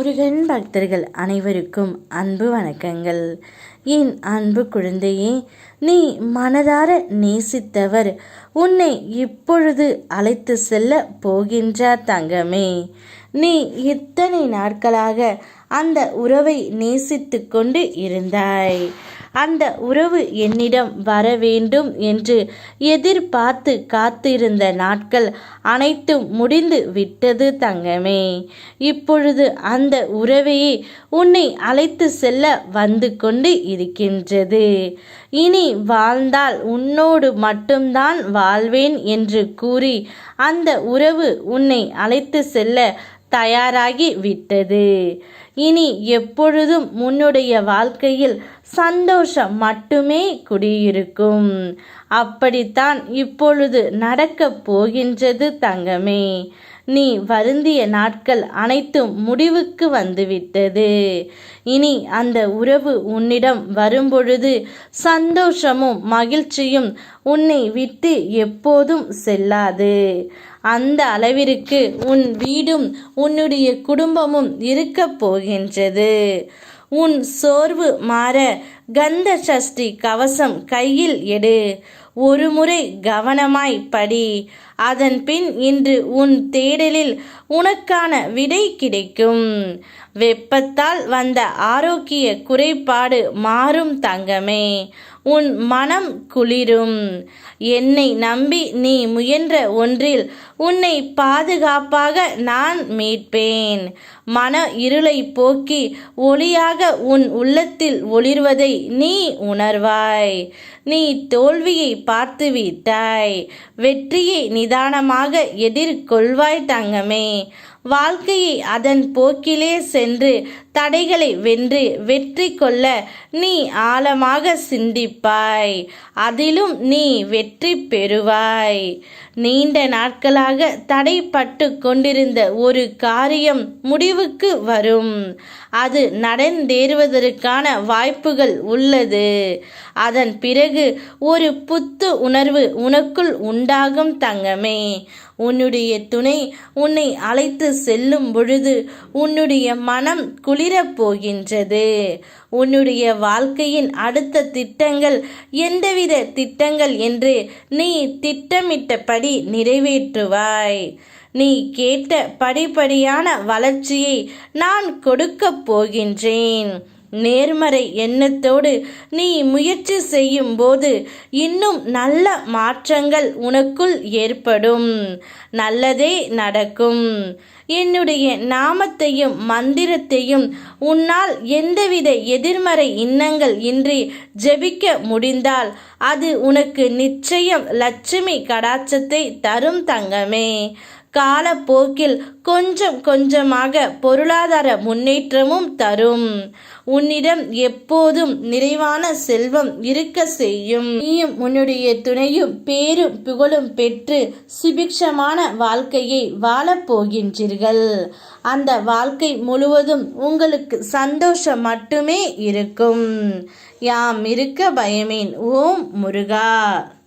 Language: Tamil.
முருகன் பக்தர்கள் அனைவருக்கும் அன்பு வணக்கங்கள். என் அன்பு குழந்தையே நீ மனதார நேசித்தவர். உன்னை இப்பொழுது அழைத்து செல்ல போகின்றார் தங்கமே. நீ இத்தனை நாட்களாக அந்த உறவை நேசித்து கொண்டு இருந்தாய். அந்த உறவு என்னிடம் வர வேண்டும் என்று எதிர்பார்த்து காத்திருந்த நாட்கள் அனைத்தும் முடிந்து விட்டது தங்கமே. இப்பொழுது அந்த உறவையே உன்னை அழைத்து செல்ல வந்து கொண்டு இருக்கின்றது. இனி வாழ்ந்தால் உன்னோடு மட்டும்தான் வாழ்வேன் என்று கூறி அந்த உறவு உன்னை அழைத்து செல்ல தயாராகி விட்டது. இனி எப்பொழுதும் உன்னுடைய வாழ்க்கையில் சந்தோஷம் மட்டுமே குடியிருக்கும். அப்படித்தான் இப்பொழுது நடக்கப் போகின்றது தங்கமே. நீ வருந்திய நாட்கள் அனைத்தும் முடிவுக்கு வந்துவிட்டது. இனி அந்த உறவு உன்னிடம் வரும்பொழுது சந்தோஷமும் மகிழ்ச்சியும் உன்னை விட்டு எப்போதும் செல்லாது. அந்த அளவிற்கு உன் வீடும் உன்னுடைய குடும்பமும் இருக்கப் போகின்றது. உன் சோர்வு மாற கந்த சஷ்டி கவசம் கையில் எடு. ஒரு முறை கவனமாய் படி. அதன் பின் இன்று உன் தேடலில் உனக்கான விடை கிடைக்கும். வெப்பத்தால் வந்த ஆரோக்கிய குறைபாடு மாறும் தங்கமே. உன் மனம் குளிரும். என்னை நம்பி நீ முயன்ற ஒன்றில் உன்னை பாதுகாப்பாக நான் மீட்பேன். மன இருளை போக்கி ஒளியாக உன் உள்ளத்தில் ஒளிர்வதை நீ உணர்வாய். நீ தோல்வியை பார்த்து விட்டாய். வெற்றியை நிதானமாக எதிர்கொள்வாய் தங்கமே. வாழ்க்கையை அதன் போக்கிலே சென்று தடைகளை வென்று வெற்றி கொள்ள நீ ஆழமாக சிந்திப்பாய். அதிலும் நீ வெற்றி பெறுவாய். நீண்ட நாட்களாக தடைப்பட்டு கொண்டிருந்த ஒரு காரியம் முடிவுக்கு வரும். அது நடந்தேறுவதற்கான வாய்ப்புகள் உள்ளது. அதன் பிறகு ஒரு புத்து உணர்வு உனக்குள் உண்டாகும் தங்கமே. உன்னுடைய துணை உன்னை அழைத்து செல்லும் பொழுது உன்னுடைய மனம் குளிரப் போகின்றது. உன்னுடைய வாழ்க்கையின் அடுத்த திட்டங்கள் எந்தவித திட்டங்கள் என்று நீ திட்டமிட்டபடி நிறைவேற்றுவாய். நீ கேட்ட படிப்படியான வளர்ச்சியை நான் கொடுக்கப் போகின்றேன். நேர்மறை எண்ணத்தோடு நீ முயற்சி செய்யும் போது இன்னும் நல்ல மாற்றங்கள் உனக்குள் ஏற்படும். நல்லதே நடக்கும். என்னுடைய நாமத்தையும் மந்திரத்தையும் உன்னால் எந்தவித எதிர்மறை எண்ணங்கள் இன்றி ஜெபிக்க முடிந்தால் அது உனக்கு நிச்சயம் லட்சுமி கடாட்சத்தை தரும் தங்கமே. காலப்போக்கில் கொஞ்சம் கொஞ்சமாக பொருளாதார முன்னேற்றமும் தரும். உன்னிடம் எப்போதும் நிறைவான செல்வம் இருக்க செய்யும். நீயும் உன்னுடைய துணையும் பேரும் புகழும் பெற்று சுபிக்ஷமான வாழ்க்கையை வாழப்போகின்றீர்கள் அந்த வாழ்க்கை முழுவதும் உங்களுக்கு சந்தோஷம் மட்டுமே இருக்கும். யாம் இருக்க பயமேன் ஓம் முருகா.